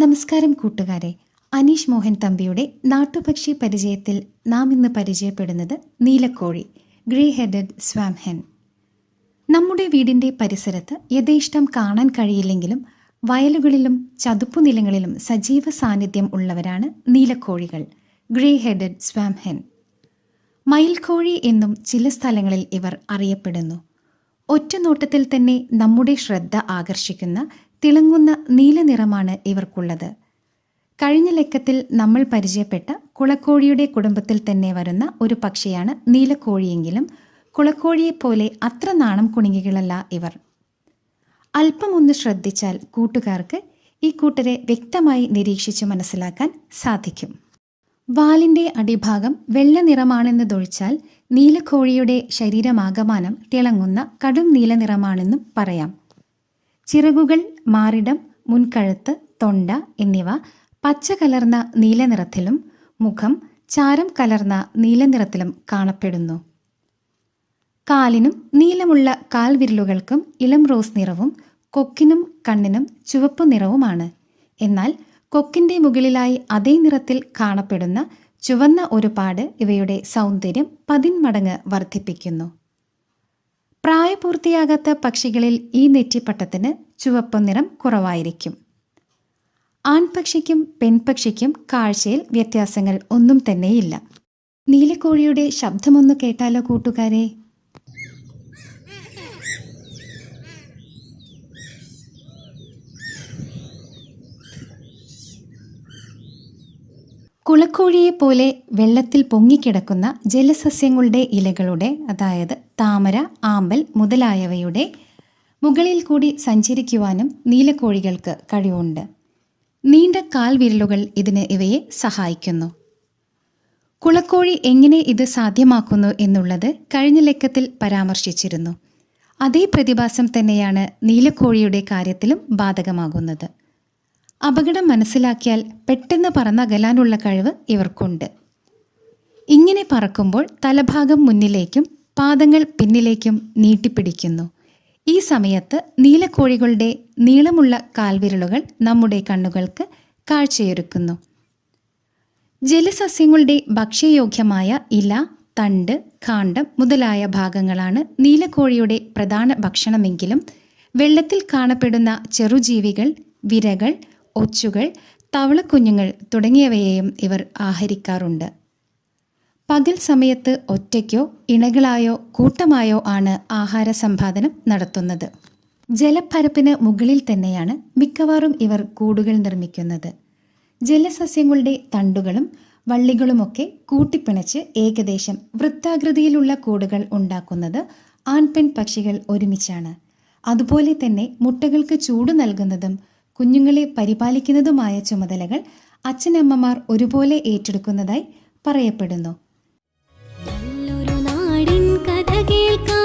നമസ്കാരം കൂട്ടുകാരെ. അനീഷ് മോഹൻ തമ്പിയുടെ നാട്ടുപക്ഷി പരിചയത്തിൽ നാം ഇന്ന് പരിചയപ്പെടുന്നത് നീലക്കോഴി ഗ്രീ ഹെഡഡ് സ്വാം ഹെൻ നമ്മുടെ വീടിന്റെ പരിസരത്ത് യഥേഷ്ടം കാണാൻ കഴിയില്ലെങ്കിലും വയലുകളിലും ചതുപ്പുനിലങ്ങളിലും സജീവ സാന്നിധ്യം ഉള്ളവരാണ് നീലക്കോഴികൾ ഗ്രേ ഹെഡഡ് സ്വാം ഹെൻ മയിൽക്കോഴി എന്നും ചില സ്ഥലങ്ങളിൽ ഇവർ അറിയപ്പെടുന്നു. ഒറ്റ നോട്ടത്തിൽ തന്നെ നമ്മുടെ ശ്രദ്ധ ആകർഷിക്കുന്ന തിളങ്ങുന്ന നീലനിറമാണ് ഇവർക്കുള്ളത്. കഴിഞ്ഞ ലക്കത്തിൽ നമ്മൾ പരിചയപ്പെട്ട കുളക്കോഴിയുടെ കുടുംബത്തിൽ തന്നെ വരുന്ന ഒരു പക്ഷിയാണ് നീലക്കോഴിയെങ്കിലും കുളക്കോഴിയെപ്പോലെ അത്ര നാണം കുണുങ്ങികളല്ല ഇവർ. അല്പമൊന്ന് ശ്രദ്ധിച്ചാൽ കൂട്ടുകാർക്ക് ഈ കൂട്ടരെ വ്യക്തമായി നിരീക്ഷിച്ചു മനസ്സിലാക്കാൻ സാധിക്കും. വാലിന്റെ അടിഭാഗം വെള്ള നിറമാണെന്നതൊഴിച്ചാൽ നീലക്കോഴിയുടെ ശരീരമാകമാനം തിളങ്ങുന്ന കടും നീല നിറമാണെന്നും പറയാം. ചിറകുകൾ മാറിടം മുൻകഴുത്ത് തൊണ്ട എന്നിവ പച്ച കലർന്ന നീല നിറത്തിലും മുഖം ചാരം കലർന്ന നീല നിറത്തിലും കാണപ്പെടുന്നു. കാലിനും നീലമുള്ള കാൽവിരലുകൾക്കും ഇളം റോസ് നിറവും കൊക്കിനും കണ്ണിനും ചുവപ്പ് നിറവുമാണ്. എന്നാൽ കൊക്കിന്റെ മുകളിലായി അതേ നിറത്തിൽ കാണപ്പെടുന്ന ചുവന്ന ഒരു പാട് ഇവയുടെ സൗന്ദര്യം പതിന്മടങ്ങ് വർദ്ധിപ്പിക്കുന്നു. പ്രായപൂർത്തിയാകാത്ത പക്ഷികളിൽ ഈ നെറ്റിപ്പട്ടത്തിന് ചുവപ്പ് നിറം കുറവായിരിക്കും. ആൺപക്ഷിക്കും പെൺപക്ഷിക്കും കാഴ്ചയിൽ വ്യത്യാസങ്ങൾ ഒന്നും തന്നെയില്ല. നീലക്കോഴിയുടെ ശബ്ദമൊന്ന് കേട്ടാലോ കൂട്ടുകാരെ? കുളക്കോഴിയെ പോലെ വെള്ളത്തിൽ പൊങ്ങിക്കിടക്കുന്ന ജലസസ്യങ്ങളുടെ ഇലകളുടെ അതായത് താമര ആമ്പൽ മുതലായവയുടെ മുകളിൽ കൂടി സഞ്ചരിക്കുവാനും നീലക്കോഴികൾക്ക് കഴിവുണ്ട്. നീണ്ട കാൽവിരലുകൾ ഇതിന് ഇവയെ സഹായിക്കുന്നു. കുളക്കോഴി എങ്ങനെ ഇത് സാധ്യമാക്കുന്നു എന്നുള്ളത് കഴിഞ്ഞ ലക്കത്തിൽ പരാമർശിച്ചിരുന്നു. അതേ പ്രതിഭാസം തന്നെയാണ് നീലക്കോഴിയുടെ കാര്യത്തിലും ബാധകമാകുന്നത്. അപകടം മനസ്സിലാക്കിയാൽ പെട്ടെന്ന് പറന്നകലാനുള്ള കഴിവ് ഇവർക്കുണ്ട്. ഇങ്ങനെ പറക്കുമ്പോൾ തലഭാഗം മുന്നിലേക്കും പാദങ്ങൾ പിന്നിലേക്കും നീട്ടിപ്പിടിക്കുന്നു. ഈ സമയത്ത് നീലക്കോഴികളുടെ നീളമുള്ള കാൽവിരലുകൾ നമ്മുടെ കണ്ണുകൾക്ക് കാഴ്ചയൊരുക്കുന്നു. ജലസസ്യങ്ങളുടെ ഭക്ഷ്യയോഗ്യമായ ഇല തണ്ട് കാണ്ഡം മുതലായ ഭാഗങ്ങളാണ് നീലക്കോഴിയുടെ പ്രധാന ഭക്ഷണമെങ്കിലും വെള്ളത്തിൽ കാണപ്പെടുന്ന ചെറുജീവികൾ വിരകൾ ഒച്ചുകൾ തവളക്കുഞ്ഞുങ്ങൾ തുടങ്ങിയവയെയും ഇവർ ആഹരിക്കാറുണ്ട്. പകൽ സമയത്ത് ഒറ്റയ്ക്കോ ഇണകളായോ കൂട്ടമായോ ആണ് ആഹാര സമ്പാദനം നടത്തുന്നത്. ജലപ്പരപ്പിന് മുകളിൽ തന്നെയാണ് മിക്കവാറും ഇവർ കൂടുകൾ നിർമ്മിക്കുന്നത്. ജലസസ്യങ്ങളുടെ തണ്ടുകളും വള്ളികളുമൊക്കെ കൂട്ടിപ്പിണച്ച് ഏകദേശം വൃത്താകൃതിയിലുള്ള കൂടുകൾ ഉണ്ടാക്കുന്നത് ആൺപെൺ പക്ഷികൾ ഒരുമിച്ചാണ്. അതുപോലെ തന്നെ മുട്ടകൾക്ക് ചൂട് നൽകുന്നതും കുഞ്ഞുങ്ങളെ പരിപാലിക്കുന്നതുമായ ചുമതലകൾ അച്ഛനമ്മമാർ ഒരുപോലെ ഏറ്റെടുക്കുന്നതായി പറയപ്പെടുന്നു. കേൾക്കാം